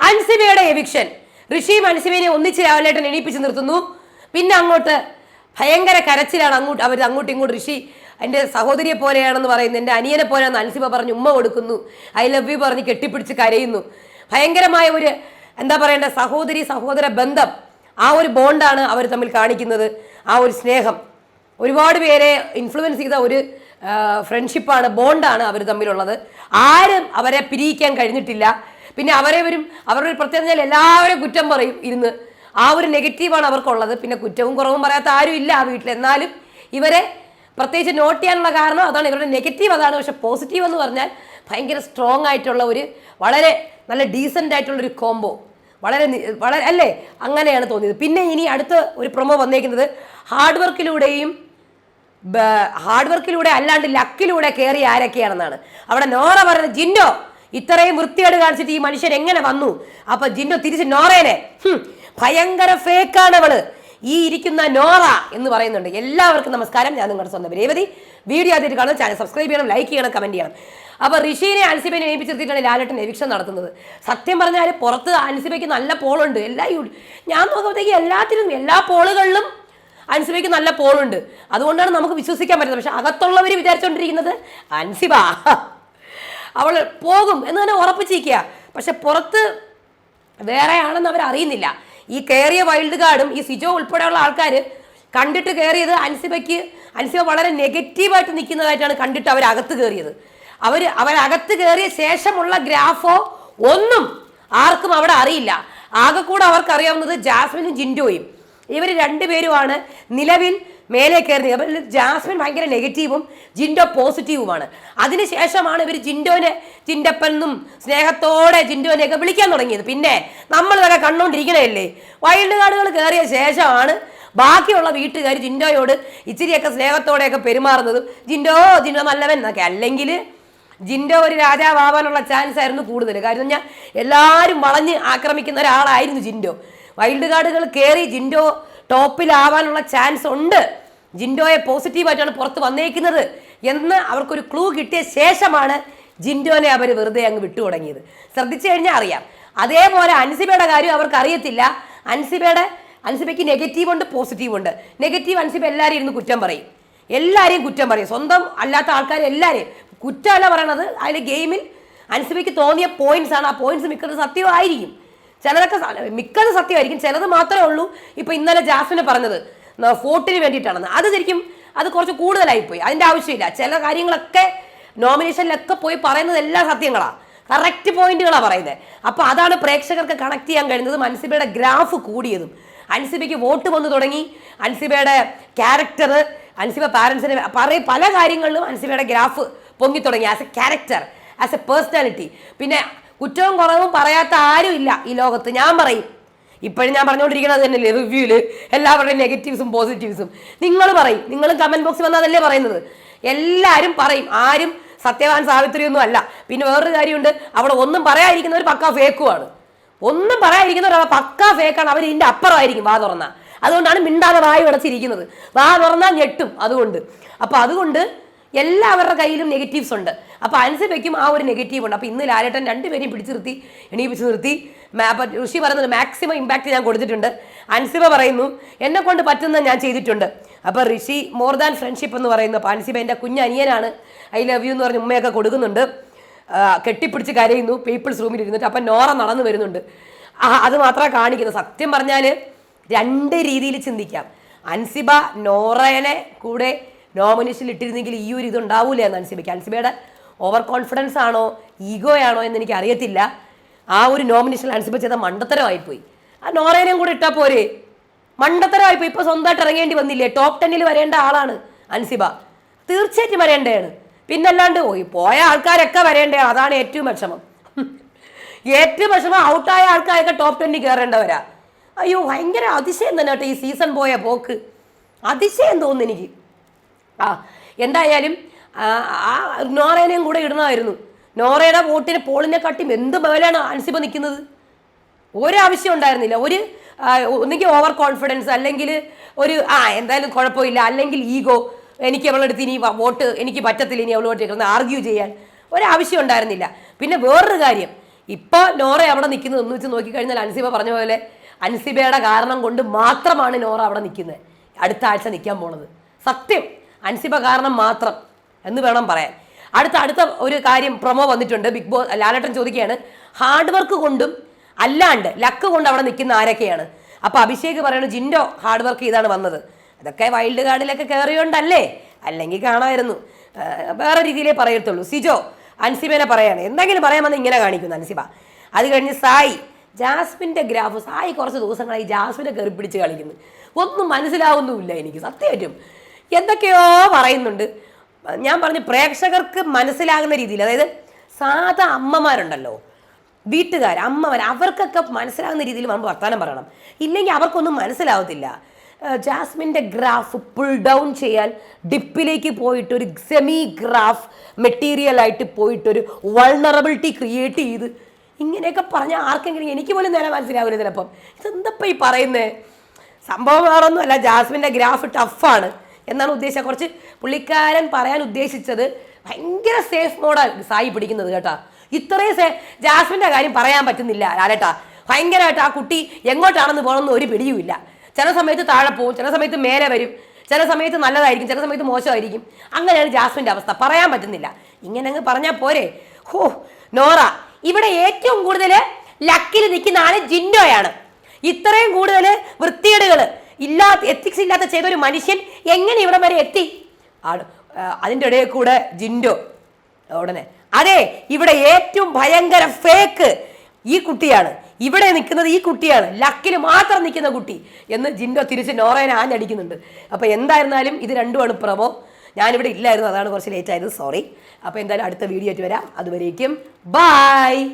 അൻസിബയുടെ eviction ഋഷിയും അൻസിബിനെ ഒന്നിച്ച് രാവിലേട്ടൻ എണീപ്പിച്ച് നിർത്തുന്നു. പിന്നെ അങ്ങോട്ട് ഭയങ്കര കരച്ചിലാണ് അങ്ങോട്ട് അവർ അങ്ങോട്ടും ഇങ്ങോട്ട് ഋഷി. എന്റെ സഹോദരിയെ പോലെയാണെന്ന് പറയുന്നു. എന്റെ അനിയനെ പോലെയാണെന്ന് അൻസിബ പറഞ്ഞ് ഉമ്മ കൊടുക്കുന്നു. ഐ ലവ് യു പറഞ്ഞ് കെട്ടിപ്പിടിച്ച് കരയുന്നു. ഭയങ്കരമായ ഒരു എന്താ പറയേണ്ട സഹോദരി സഹോദര ബന്ധം. ആ ഒരു ബോണ്ടാണ് അവർ തമ്മിൽ കാണിക്കുന്നത്. ആ ഒരു സ്നേഹം. ഒരുപാട് പേരെ ഇൻഫ്ലുവൻസ് ചെയ്ത ഒരു ഫ്രണ്ട്ഷിപ്പാണ് ബോണ്ടാണ് അവർ തമ്മിലുള്ളത്. ആരും അവരെ പിരിയിക്കാൻ കഴിഞ്ഞിട്ടില്ല. പിന്നെ അവരെ വരും അവരുടെ ഒരു പ്രത്യേകത എല്ലാവരും കുറ്റം പറയും ഇരുന്ന്. ആ ഒരു നെഗറ്റീവാണ് അവർക്കുള്ളത്. പിന്നെ കുറ്റവും കുറവും പറയാത്ത ആരും ഇല്ല ആ വീട്ടിൽ. എന്നാലും ഇവരെ പ്രത്യേകിച്ച് നോട്ട് ചെയ്യാനുള്ള കാരണം അതാണ്. ഇവരുടെ നെഗറ്റീവ് അതാണ്. പക്ഷെ പോസിറ്റീവ് എന്ന് പറഞ്ഞാൽ ഭയങ്കര സ്ട്രോങ് ആയിട്ടുള്ള ഒരു വളരെ നല്ല ഡീസന്റ് ആയിട്ടുള്ള ഒരു കോംബോ വളരെ വളരെ അല്ലേ? അങ്ങനെയാണ് തോന്നിയത്. പിന്നെ ഇനി അടുത്ത ഒരു പ്രൊമോ വന്നേക്കുന്നത് ഹാർഡ് വർക്കിലൂടെയും ഹാർഡ് വർക്കിലൂടെ അല്ലാണ്ട് ലക്കിലൂടെ കയറി ആരൊക്കെയാണെന്നാണ്. അവിടെ നോറ പറയുന്നത് ജിന്നോ ഇത്രയും വൃത്തികേട് കാണിച്ചിട്ട് ഈ മനുഷ്യൻ എങ്ങനെ വന്നു? അപ്പൊ ജിന്നു തിരിച്ച് നോറേനെ. ഭയങ്കര ഫേക്കാണ് അവൾ. ഈ ഇരിക്കുന്ന നോറ എന്ന് പറയുന്നുണ്ട്. എല്ലാവർക്കും നമസ്കാരം. ഞാൻ നിങ്ങളുടെ സ്വന്തം രേവതി. വീഡിയോ ആദ്യമായിട്ട് കാണുന്ന ചാനൽ സബ്സ്ക്രൈബ് ചെയ്യണം ലൈക്ക് ചെയ്യണം കമന്റ് ചെയ്യണം. അപ്പൊ ഋഷീനെ അനുസിബിനെ നിയമിച്ചിരുത്തിയിട്ടാണ് ലാലട്ടൻ എവിക്ഷൻ നടത്തുന്നത്. സത്യം പറഞ്ഞാൽ പുറത്ത് അൻസിബയ്ക്ക് നല്ല പോളുണ്ട്. എല്ലാ ഞാൻ നോക്കുമ്പോഴത്തേക്ക് എല്ലാത്തിനും എല്ലാ പോളുകളിലും അൻസിബയ്ക്ക് നല്ല പോളുണ്ട്. അതുകൊണ്ടാണ് നമുക്ക് വിശ്വസിക്കാൻ പറ്റുന്നത്. പക്ഷെ അകത്തുള്ളവർ വിചാരിച്ചുകൊണ്ടിരിക്കുന്നത് അൻസിബ. അവൾ പോകും എന്ന് തന്നെ ഉറപ്പിച്ചിരിക്കുക. പക്ഷെ പുറത്ത് വേറെ ആണെന്ന് അവർ അറിയുന്നില്ല. ഈ കയറിയ വൈൽഡ് കാർഡും ഈ സിജോ ഉൾപ്പെടെയുള്ള ആൾക്കാർ കണ്ടിട്ട് കയറിയത് അൻസിബയ്ക്ക് അൻസിബ വളരെ നെഗറ്റീവായിട്ട് നിൽക്കുന്നതായിട്ടാണ് കണ്ടിട്ട് അവർ അകത്ത് കയറിയത് അവർ അവരകത്ത് കയറിയ ശേഷമുള്ള ഗ്രാഫോ ഒന്നും ആർക്കും അവിടെ അറിയില്ല. ആകെ കൂടെ അവർക്ക് അറിയാവുന്നത് ജാസ്മിനും ജിൻഡോയും. ഇവർ രണ്ടുപേരുമാണ് നിലവിൽ മേലെ കയറി അപ്പം ജാസ്മിൻ ഭയങ്കര നെഗറ്റീവും ജിൻഡോ പോസിറ്റീവുമാണ്. അതിനുശേഷമാണ് ഇവർ ജിൻഡോനെ ജിൻഡപ്പെന്നും സ്നേഹത്തോടെ ജിൻഡോനെയൊക്കെ വിളിക്കാൻ തുടങ്ങിയത്. പിന്നെ നമ്മൾ ഇതൊക്കെ കണ്ടുകൊണ്ടിരിക്കണല്ലേ വൈൽഡ് കാർഡുകൾ കയറിയ ശേഷമാണ് ബാക്കിയുള്ള വീട്ടുകാർ ജിൻഡോയോട് ഇച്ചിരിയൊക്കെ സ്നേഹത്തോടെയൊക്കെ പെരുമാറുന്നതും ജിൻഡോ ജിൻഡോ നല്ലവൻ എന്നൊക്കെ. അല്ലെങ്കിൽ ജിൻഡോ ഒരു രാജാവാകാനുള്ള ചാൻസ് ആയിരുന്നു കൂടുതൽ. കാര്യം ഞാൻ എല്ലാവരും വളഞ്ഞ് ആക്രമിക്കുന്ന ഒരാളായിരുന്നു ജിൻഡോ. വൈൽഡ് കാർഡുകൾ കയറി ജിൻഡോ ടോപ്പിലാവാനുള്ള ചാൻസ് ഉണ്ട്. ജിൻഡോയെ പോസിറ്റീവായിട്ടാണ് പുറത്ത് വന്നേക്കുന്നത്. എന്ന് അവർക്കൊരു ക്ലൂ കിട്ടിയ ശേഷമാണ് ജിൻഡോനെ അവർ വെറുതെ അങ്ങ് വിട്ടു തുടങ്ങിയത്. ശ്രദ്ധിച്ചു കഴിഞ്ഞാൽ അറിയാം. അതേപോലെ അൻസിബയുടെ കാര്യം അവർക്ക് അറിയത്തില്ല. അൻസിബയുടെ അൻസിബയ്ക്ക് നെഗറ്റീവ് ഉണ്ട് പോസിറ്റീവ് ഉണ്ട്. നെഗറ്റീവ് അൻസിബ എല്ലാവരും ഇരുന്ന് കുറ്റം പറയും. എല്ലാവരെയും കുറ്റം പറയും. സ്വന്തം അല്ലാത്ത ആൾക്കാർ എല്ലാവരെയും കുറ്റമല്ല പറയണത്. അതിൽ ഗെയിമിൽ അൻസിബയ്ക്ക് തോന്നിയ പോയിന്റ്സ് ആണ്. ആ പോയിന്റ്സ് മിക്കത് സത്യമായിരിക്കും. ചിലതൊക്കെ മിക്കത് സത്യമായിരിക്കും. ചിലത് മാത്രമേ ഉള്ളൂ. ഇപ്പൊ ഇന്നലെ ജാസ്മിന് പറഞ്ഞത് ന- വോട്ടിന് വേണ്ടിയിട്ടാണെന്ന്. അത് ശരിക്കും അത് കുറച്ച് കൂടുതലായിപ്പോയി അതിന്റെ ആവശ്യമില്ല. ചില കാര്യങ്ങളൊക്കെ നോമിനേഷനിലൊക്കെ പോയി പറയുന്നത് എല്ലാ സത്യങ്ങളാണ് കറക്റ്റ് പോയിന്റുകളാണ് പറയുന്നത് അപ്പൊ അതാണ് പ്രേക്ഷകർക്ക് കണക്ട് ചെയ്യാൻ കഴിയുന്നതും അൻസിബയുടെ ഗ്രാഫ് കൂടിയതും. അൻസിബയ്ക്ക് വോട്ട് വന്നു തുടങ്ങി. അൻസിബയുടെ ക്യാരക്ടർ അൻസിബ പാരൻസിനെ പറയും പല കാര്യങ്ങളിലും അൻസിബയുടെ ഗ്രാഫ് പൊങ്ങി തുടങ്ങി as a character as a personality പിന്നെ കുറ്റവും കുറവും പറയാത്ത ആരും ഇല്ല ഈ ലോകത്ത്. ഞാൻ പറയും. ഇപ്പോഴും ഞാൻ പറഞ്ഞുകൊണ്ടിരിക്കുന്നത് തന്നെയല്ലേ റിവ്യൂൽ എല്ലാവരുടെയും നെഗറ്റീവ്സും പോസിറ്റീവ്സും നിങ്ങൾ പറയും. നിങ്ങൾ കമന്റ് ബോക്സിൽ വന്നാൽ അതല്ലേ പറയുന്നത്? എല്ലാവരും പറയും. ആരും സത്യവാൻ സാവിത്രിയൊന്നും അല്ല. പിന്നെ വേറൊരു കാര്യമുണ്ട്. അവിടെ ഒന്നും പറയാതിരിക്കുന്നവർ പക്ക ഫേക്കുമാണ് ഒന്നും പറയാതിരിക്കുന്നവർ പക്കാ ഫേക്കാണ് അവർ ഇതിന്റെ അപ്പുറമായിരിക്കും. വാ തുറന്നാൽ അതുകൊണ്ടാണ് മിണ്ടാതെ വായു അടച്ചിരിക്കുന്നത്. വാ തുറന്നാൽ ഞെട്ടും. അതുകൊണ്ട്. അപ്പോൾ അതുകൊണ്ട് എല്ലാവരുടെ കയ്യിലും നെഗറ്റീവ്സ് ഉണ്ട്. അപ്പോൾ അൻസിബയ്ക്കും ആ ഒരു നെഗറ്റീവ് ഉണ്ട്. അപ്പോൾ ഇന്ന് ലാലേട്ടൻ രണ്ടുപേരെയും പിടിച്ചു നിർത്തി എണീപ്പിച്ച് നിർത്തി. ഋഷി പറയുന്നത് മാക്സിമം ഇമ്പാക്റ്റ് ഞാൻ കൊടുത്തിട്ടുണ്ട്. അൻസിബ പറയുന്നു എന്നെ കൊണ്ട് പറ്റുന്ന ഞാൻ ചെയ്തിട്ടുണ്ട്. അപ്പോൾ ഋഷി മോർ ദാൻ ഫ്രണ്ട്ഷിപ്പ് എന്ന് പറയുന്നു. അപ്പോൾ അൻസിബ എന്റെ കുഞ്ഞനിയനാണ് ഐ ലവ് യു എന്ന് പറഞ്ഞ് ഉമ്മയൊക്കെ കൊടുക്കുന്നുണ്ട്. കെട്ടിപ്പിടിച്ച് കരയുന്നു പീപ്പിൾസ് റൂമിൽ ഇരുന്നിട്ട്. അപ്പം നോറ നടന്നു വരുന്നുണ്ട്. അത് മാത്രമേ കാണിക്കുന്നത്. സത്യം പറഞ്ഞാൽ രണ്ട് രീതിയിൽ ചിന്തിക്കാം. അൻസിബ നോറയനെ കൂടെ നോമിനേഷനിൽ ഇട്ടിരുന്നെങ്കിൽ ഈ ഒരു ഇതുണ്ടാവൂല എന്ന് അൻസിബയ്ക്ക്. അൻസിബയുടെ ഓവർ കോൺഫിഡൻസ് ആണോ ഈഗോ ആണോ എന്ന് എനിക്ക് അറിയത്തില്ല. ആ ഒരു നോമിനേഷനിൽ അൻസിബ ചെയ്ത മണ്ടത്തരമായിപ്പോയി. ആ നോറേനെയും കൂടെ ഇട്ടാൽ പോരെ. മണ്ടത്തരമായിപ്പോയി. ഇപ്പോൾ സ്വന്തമായിട്ട് ഇറങ്ങേണ്ടി വന്നില്ലേ? ടോപ്പ് ടെന്നിൽ വരേണ്ട ആളാണ് അൻസിബ. തീർച്ചയായിട്ടും വരേണ്ടതാണ് പിന്നല്ലാണ്ട് പോയ ആൾക്കാരൊക്കെ വരേണ്ടതാണ് അതാണ് ഏറ്റവും വിഷമം. ഏറ്റവും വിഷമം ഔട്ടായ ആൾക്കാരൊക്കെ ടോപ്പ് ടെന്നിൽ കയറേണ്ടവരാ അയ്യോ ഭയങ്കര അതിശയം തന്നെ കേട്ടോ ഈ സീസൺ പോയ പോക്ക്. അതിശയം തോന്നുന്നു എനിക്ക്. ആ എന്തായാലും ആ, നോറേനെയും കൂടെ ഇടണമായിരുന്നു. നോറയുടെ വോട്ടിന് പോളിനെ കാട്ടിയും എന്ത് മേലാണ് അൻസിബ നിൽക്കുന്നത്? ഒരാവശ്യം ഉണ്ടായിരുന്നില്ല. ഒരു ഒന്നുകിൽ ഓവർ കോൺഫിഡൻസ് അല്ലെങ്കിൽ ഒരു ആ എന്തായാലും കുഴപ്പമില്ല. അല്ലെങ്കിൽ ഈഗോ എനിക്ക് അവളെടുത്ത് ഇനി വോട്ട് എനിക്ക് പറ്റത്തില്ല ഇനി അവളോട്ട് കിടന്ന് ആർഗ്യൂ ചെയ്യാൻ. ഒരാവശ്യം ഉണ്ടായിരുന്നില്ല. പിന്നെ വേറൊരു കാര്യം. ഇപ്പോൾ നോറ അവിടെ നിൽക്കുന്നത് ഒന്ന് വെച്ച് നോക്കിക്കഴിഞ്ഞാൽ അൻസിബ പറഞ്ഞ പോലെ അൻസിബയുടെ കാരണം കൊണ്ട് മാത്രമാണ് നോറ അവിടെ നിൽക്കുന്നത്. അടുത്ത ആഴ്ച നിൽക്കാൻ പോണത്. സത്യം. അൻസിബ കാരണം മാത്രം എന്ന് വേണം പറയാൻ. അടുത്ത അടുത്ത ഒരു കാര്യം പ്രൊമോ വന്നിട്ടുണ്ട്. ബിഗ് ബോസ് ലാലേട്ടൻ ചോദിക്കുകയാണ് ഹാർഡ് വർക്ക് കൊണ്ടും അല്ലാണ്ട് ലക്ക് കൊണ്ട് അവിടെ നിൽക്കുന്ന ആരൊക്കെയാണ്? അപ്പോൾ അഭിഷേക് പറയുന്നത് ജിൻഡോ ഹാർഡ് വർക്ക് ചെയ്താണ് വന്നത്. അതൊക്കെ വൈൽഡ് കാർഡിലൊക്കെ കയറിയോണ്ടല്ലേ? അല്ലെങ്കിൽ കാണാമായിരുന്നു. വേറെ രീതിയിലേ പറയത്തുള്ളൂ. സിജോ അൻസിബേനെ പറയാണ്. എന്തെങ്കിലും പറയാമെന്ന് ഇങ്ങനെ കാണിക്കുന്നു അൻസിബ അത് കഴിഞ്ഞ് സായി ജാസ്മിന്റെ ഗ്രാഫ് സായി കുറച്ച് ദിവസങ്ങളായി ജാസ്മിനെ കയറി പിടിച്ച് കളിക്കുന്നു. ഒന്നും മനസ്സിലാവുന്നുമില്ല എനിക്ക് സത്യമായിട്ടും എന്തൊക്കെയോ പറയുന്നുണ്ട്. ഞാൻ പറഞ്ഞു പ്രേക്ഷകർക്ക് മനസ്സിലാകുന്ന രീതിയിൽ അതായത് സാധാ അമ്മമാരുണ്ടല്ലോ വീട്ടുകാർ അമ്മമാർ അവർക്കൊക്കെ മനസ്സിലാകുന്ന രീതിയിൽ നമ്മൾ വർത്തമാനം പറയണം. ഇല്ലെങ്കിൽ അവർക്കൊന്നും മനസ്സിലാവത്തില്ല. ജാസ്മിന്റെ ഗ്രാഫ് പുൾ ഡൗൺ ചെയ്യാൻ ഡിപ്പിലേക്ക് പോയിട്ട് ഒരു സെമി ഗ്രാഫ് മെറ്റീരിയലായിട്ട് പോയിട്ടൊരു വൾണറബിലിറ്റി ക്രിയേറ്റ് ചെയ്ത് ഇങ്ങനെയൊക്കെ പറഞ്ഞാൽ ആർക്കെങ്കിലും എനിക്ക് പോലും നേരെ മനസ്സിലാവില്ല ചിലപ്പം. ഇതെന്തപ്പം ഈ പറയുന്നത് സംഭവം വേറൊന്നുമല്ല ജാസ്മിന്റെ ഗ്രാഫ് ടഫാണ് എന്നാണ് ഉദ്ദേശിച്ചത്. കുറച്ച് പുള്ളിക്കാരൻ പറയാൻ ഉദ്ദേശിച്ചത് ഭയങ്കര സേഫ് മോഡാണ് സായി പിടിക്കുന്നത് കേട്ടാ. ഇത്രയും സേ ജാസ്മിന്റെ കാര്യം പറയാൻ പറ്റുന്നില്ല ആരേട്ടാ ഭയങ്കരമായിട്ട് ആ കുട്ടി എങ്ങോട്ടാണെന്ന് പോകണമെന്ന് ഒരു പിടിയുമില്ല. ചില സമയത്ത് താഴെ പോവും ചില സമയത്ത് മേലെ വരും ചില സമയത്ത് നല്ലതായിരിക്കും ചില സമയത്ത് മോശമായിരിക്കും. അങ്ങനെയാണ് ജാസ്മിന്റെ അവസ്ഥ. പറയാൻ പറ്റുന്നില്ല. ഇങ്ങനെ അങ്ങ് പറഞ്ഞാൽ പോരെ. ഹോ നോറ ഇവിടെ ഏറ്റവും കൂടുതൽ ലക്കിൽ നിൽക്കുന്ന ആൾ ജിന്നോയാണ് ഇത്രയും കൂടുതൽ ഇല്ലാത്ത എത്തിക്സ് ഇല്ലാത്ത ചെയ്ത ഒരു മനുഷ്യൻ എങ്ങനെ ഇവിടം വരെ എത്തി? അതിന്റെ ഇടയിൽ കൂടെ ജിൻഡോ ഉടനെ. അതെ ഇവിടെ ഏറ്റവും ഭയങ്കര ഫേക്ക് ഈ കുട്ടിയാണ്. ഇവിടെ നിൽക്കുന്നത് ഈ കുട്ടിയാണ്. ലക്കിൽ മാത്രം നിൽക്കുന്ന കുട്ടി എന്ന് ജിൻഡോ തിരിച്ച് നോറേനെ ആഞ്ഞടിക്കുന്നുണ്ട്. അപ്പോൾ എന്തായിരുന്നാലും ഇത് രണ്ടുമാണ് പ്രമോ. ഞാനിവിടെ ഇല്ലായിരുന്നു അതാണ് കുറച്ച് ലേറ്റ് ആയത്. സോറി അപ്പോൾ എന്തായാലും അടുത്ത വീഡിയോ ആയിട്ട് വരാം. അതുവരേക്കും ബായ്